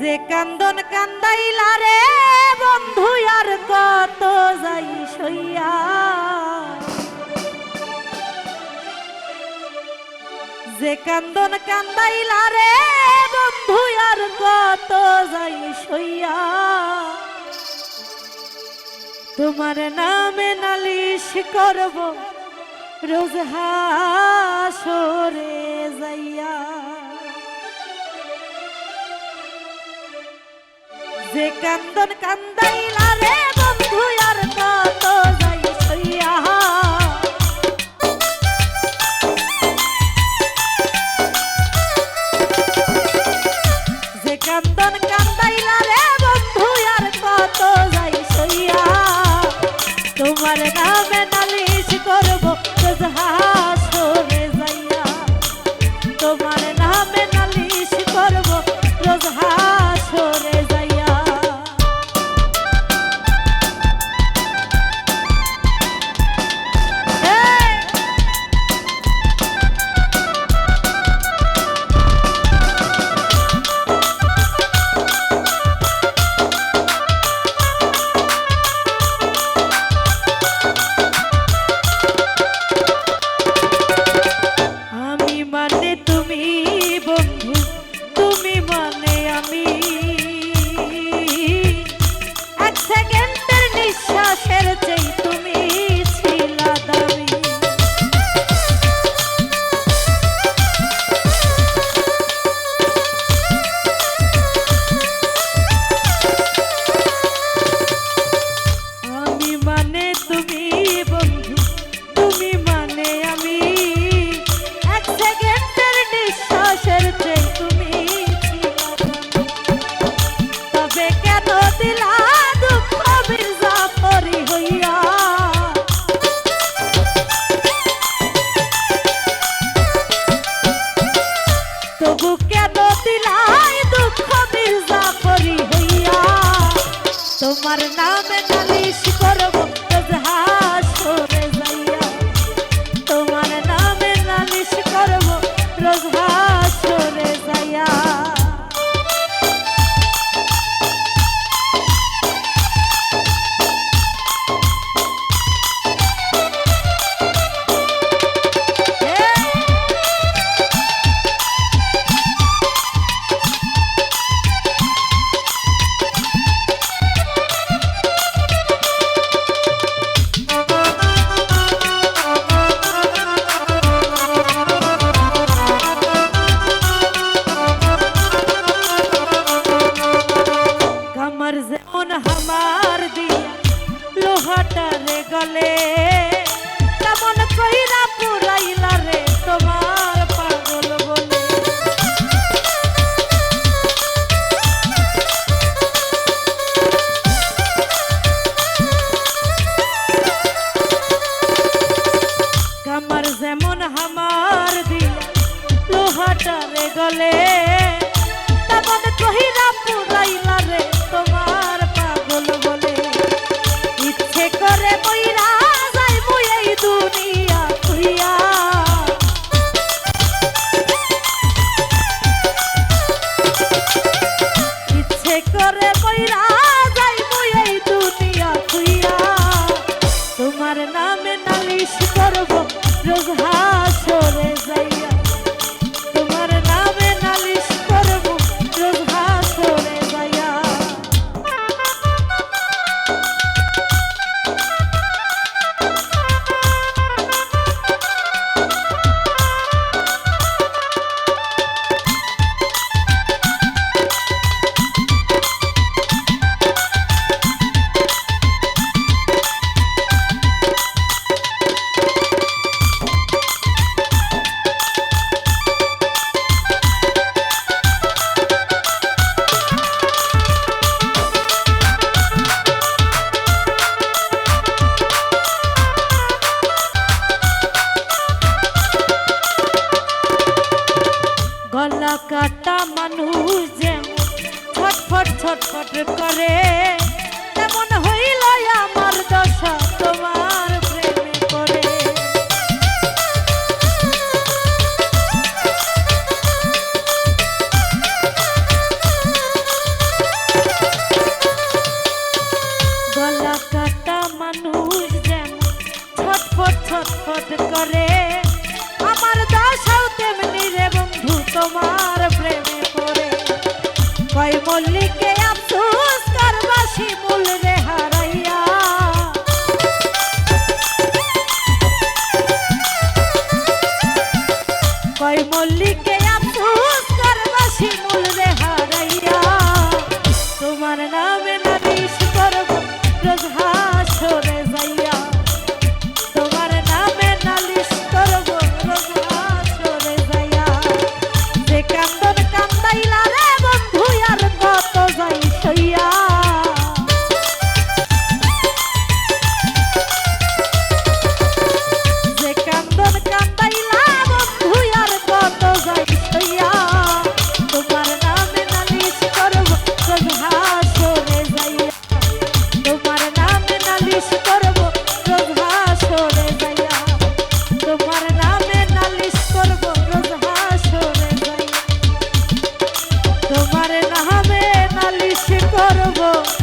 যে কান্দন কান্দাইলা রে বন্ধু, আর কত যাই সইয়া। যে কান্দন কান্দাইলা রে বন্ধু, আর কত যাই সইয়া। তোমার নামে নালিশ করব, রোজ হাসরে যাইয়া। যে কান্দন কান্দাইলা রে তোমার নামে নালিশ করব মন হামার দিয়া লোহাটা রে গলে। কেমন কইরা পুরাইলা রে তোমার পাগল বলে। কামার যেমন হামার দিয়া লোহাটা রে গলে। ছটফট করে। তেমন হইল আমার দশা তোমার প্রেমে করে গলা কাটা মানুষ যেমন ছটফট ছটফট করে। আমার দশাও তেমনি রে বন্ধু, তোমার প্রেমে করে কয় মল্লিকে মল্লিকে আফসোস করবা শিমুল রে হার choro eu vou